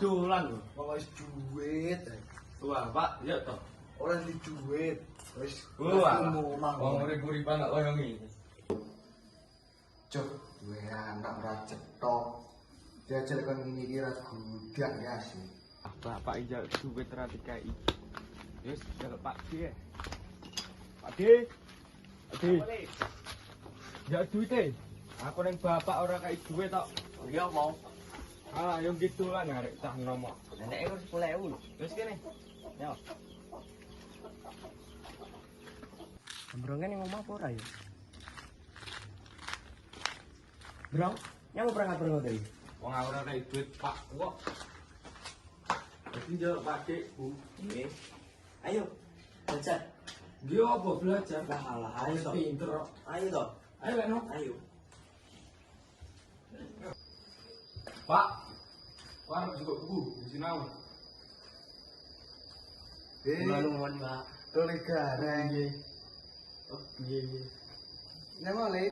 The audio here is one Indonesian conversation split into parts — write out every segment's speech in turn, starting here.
dolan lho. Kok wis. Wah, eh. Pak, ya toh. Ora di duit. Wis. Wah. Wong urip-uripan gak koyo ngene. Cuk, duwe anak ora cetok. Diajar kan ngene iki ra gudak ya sih. Pak, Pak iki duwit ra dikai. Wis, jaluk Pak Di. Pak Di. Pak Di. Ya duite. Aku ning bapak ora kai duit tok. Iya, mau. Ah, yang gitu lah narik cah nomo. Nenek itu sepuluh ewu lho. Terus kene. Ya. Sembrongan yang ngomong apa ora ya? Bro, mau berangkat berangkat dari? Wong ora kai duit Pak kok. Jadi jaluk Pak D, Bu. Oke. Ayo, belajar. Dia apa belajar? Lah alah, ayo toh. Pinter. Ayo toh. Ayo Leno. Ayo. Pak. Pak harus juga buku di sinau. Eh, Ngomong mbak. tole gareng. Oh, iya iya. Nek male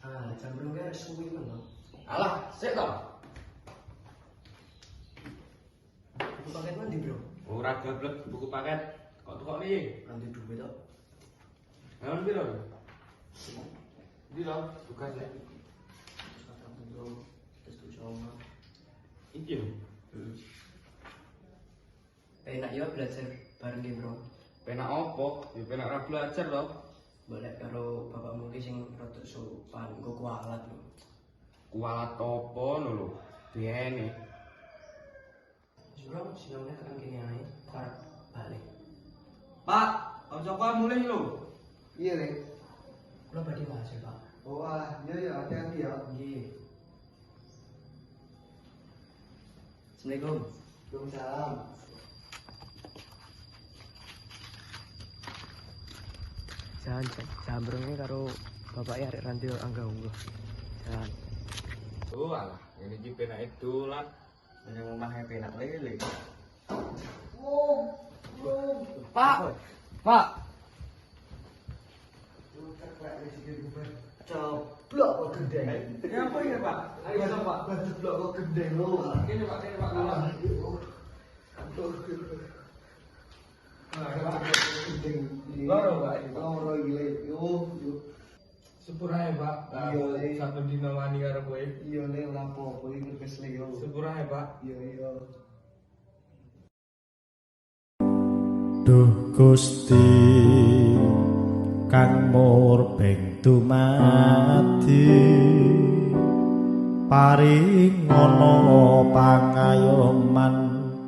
Ah, sembrongan harus suwi loh. Alah, sik to. Buku paket mandi bro. Ora gablek buku paket. Kok tukok nih? Nanti duit toh. Emang piro? Piro? Tugas ya. Terus tuh sama. Iki lho. Enak ya belajar bareng ki bro. Penak opo? Ya penak ora belajar to. Balik karo bapakmu ki sing rada sopan, kualat lho. Kualat opo lho lho. Biene. Bro, sinamnya tekan kene ae, karep balik. Pak, kancaku mulih lho. iya le. Kula badhe Pak. Oh ah, iya ya hati-hati ya. Nggih. Assalamualaikum. Waalaikumsalam. Jangan jangan berengnya karo bapaknya arek rantil angga unggah. Jangan. Oh alah, ini iki penake dolan. Ini omahe penak lele. Pak. Pak. Coblok kok gendeng. Ya apa ya, Pak? Ayo masuk, Pak. Coblok kok gendeng lo. Kene Pak, kene Pak. Loro, Pak. Loro gile. Yo, yo. Syukur ae, Pak. Iya, Le. Satu dina wani karo kowe. Iya le ora apa-apa iki wis le yo. Ae, Pak. Iya iya. Duh Gusti kang murbeng dumati paring ana pangayoman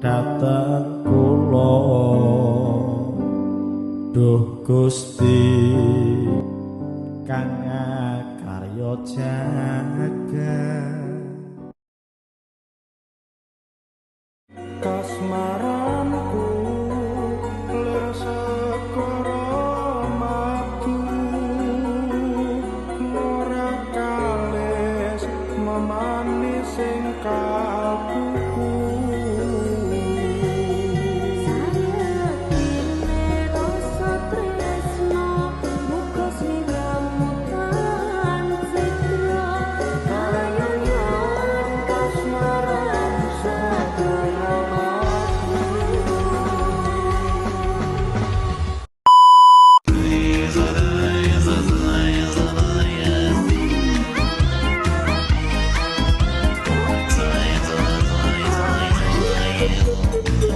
dhateng kula. Duh Gusti kang karya jagat